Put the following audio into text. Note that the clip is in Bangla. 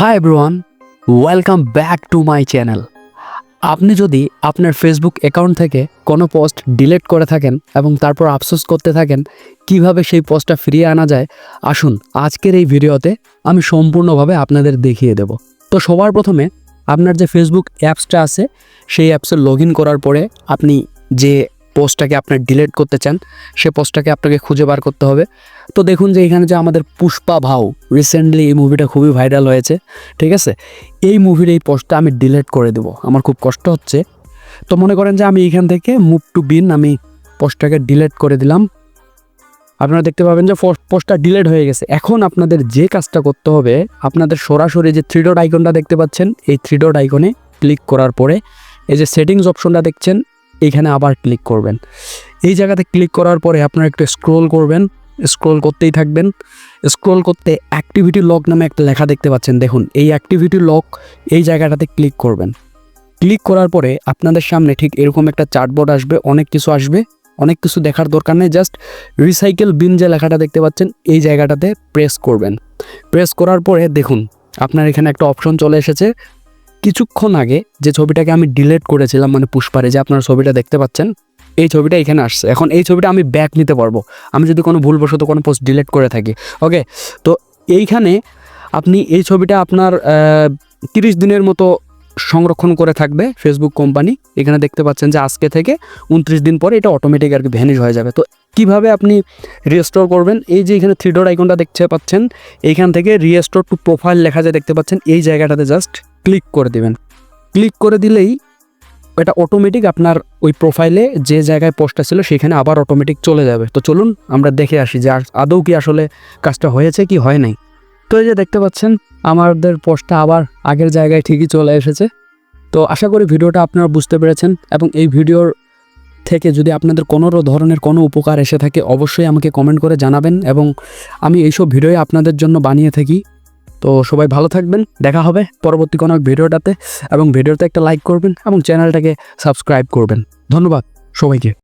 Hi everyone welcome back to my channel আপনি যদি আপনার ফেসবুক অ্যাকাউন্ট থেকে কোনো পোস্ট ডিলিট করে থাকেন এবং তারপর আফসোস করতে থাকেন কীভাবে সেই পোস্টটা ফিরিয়ে আনা যায়, আসুন আজকের এই ভিডিওতে আমি সম্পূর্ণভাবে আপনাদের দেখিয়ে দেব। তো সবার প্রথমে আপনার যে ফেসবুক অ্যাপসটা আছে, সেই অ্যাপসে লগ করার পরে আপনি যে পোস্টটাকে আপনার ডিলেট করতে চান, সে পোস্টটাকে আপনাকে খুঁজে বার করতে হবে। তো দেখুন যে এখানে যে আমাদের পুষ্পা ভাও রিসেন্টলি এই মুভিটা খুবই ভাইরাল হয়েছে, ঠিক আছে? এই মুভির এই পোস্টটা আমি ডিলেট করে দেবো। আমার খুব কষ্ট হচ্ছে। তো মনে করেন যে আমি এখান থেকে মুভ টু বিন আমি পোস্টটাকে ডিলেট করে দিলাম। আপনারা দেখতে পাবেন যে পোস্টটা ডিলেট হয়ে গেছে। এখন আপনাদের যে কাজটা করতে হবে, আপনাদের সরাসরি যে থ্রি ডট আইকনটা দেখতে পাচ্ছেন, এই থ্রি ডট আইকনে ক্লিক করার পরে এই যে সেটিংস অপশনটা দেখছেন এইখানে আবার ক্লিক করবেন। এই জায়গাতে ক্লিক করার পরে আপনারা একটু স্ক্রোল করবেন স্ক্রোল করতেই থাকবেন। স্ক্রোল করতে অ্যাক্টিভিটি লক নামে একটা লেখা দেখতে পাচ্ছেন। দেখুন, এই অ্যাক্টিভিটি লক এই জায়গাটাতে ক্লিক করবেন। ক্লিক করার পরে আপনাদের সামনে ঠিক এরকম একটা চার্টবোর্ড আসবে, অনেক কিছু আসবে, অনেক কিছু দেখার দরকার নেই। জাস্ট রিসাইকেল বিন যে লেখাটা দেখতে পাচ্ছেন, এই জায়গাটাতে প্রেস করবেন। প্রেস করার পরে দেখুন, আপনার এখানে একটা অপশন চলে এসেছে। কিছুক্ষণ আগে যে ছবিটাকে আমি ডিলেট করেছিলাম মানে পুষ্পারে, যে আপনার ছবিটা দেখতে পাচ্ছেন, এই ছবিটা এখানে আসছে। এখন এই ছবিটা আমি ব্যাক নিতে পারব। আমি যদি কোনো ভুলবশত কোনো পোস্ট ডিলেট করে থাকি ওকে তো এইখানে আপনি এই ছবিটা আপনার তিরিশ দিনের মতো সংরক্ষণ করে থাকবে ফেসবুক কোম্পানি এখানে দেখতে পাচ্ছেন যে আজকে থেকে উনত্রিশ দিন পরে এটা অটোমেটিক আর কি ভ্যানিশ হয়ে যাবে। তো কীভাবে আপনি রিস্টোর করবেন? এই যে এখানে থ্রি ডট আইকনটা দেখতে পাচ্ছেন, এইখান থেকে রিস্টোর টু প্রোফাইল লেখা যায়, দেখতে পাচ্ছেন, এই জায়গাটাতে জাস্ট ক্লিক করে দিবেন। ক্লিক করে দিলেই এটা অটোমেটিক আপনার ওই প্রোফাইলে যে জায়গায় পোস্টটা ছিল সেখানে আবার অটোমেটিক চলে যাবে। তো চলুন আমরা দেখে আসি যে আদৌ কি আসলে কাজটা হয়েছে কি হয় নাই। তো এই যে দেখতে পাচ্ছেন, আমাদের পোস্টটা আবার আগের জায়গায় ঠিকই চলে এসেছে। তো আশা করি ভিডিওটা আপনারা বুঝতে পেরেছেন এবং এই ভিডিওর থেকে যদি আপনাদের কোনো ধরনের কোনো উপকার এসে থাকে, অবশ্যই আমাকে কমেন্ট করে জানাবেন এবং আমি এইসব ভিডিওই আপনাদের জন্য বানিয়ে থাকি। তো সবাই ভালো থাকবেন, দেখা হবে পরবর্তী কোনো ভিডিওটাতে। এবং ভিডিওতে একটা লাইক করবেন এবং চ্যানেলটাকে সাবস্ক্রাইব করবেন। ধন্যবাদ সবাইকে।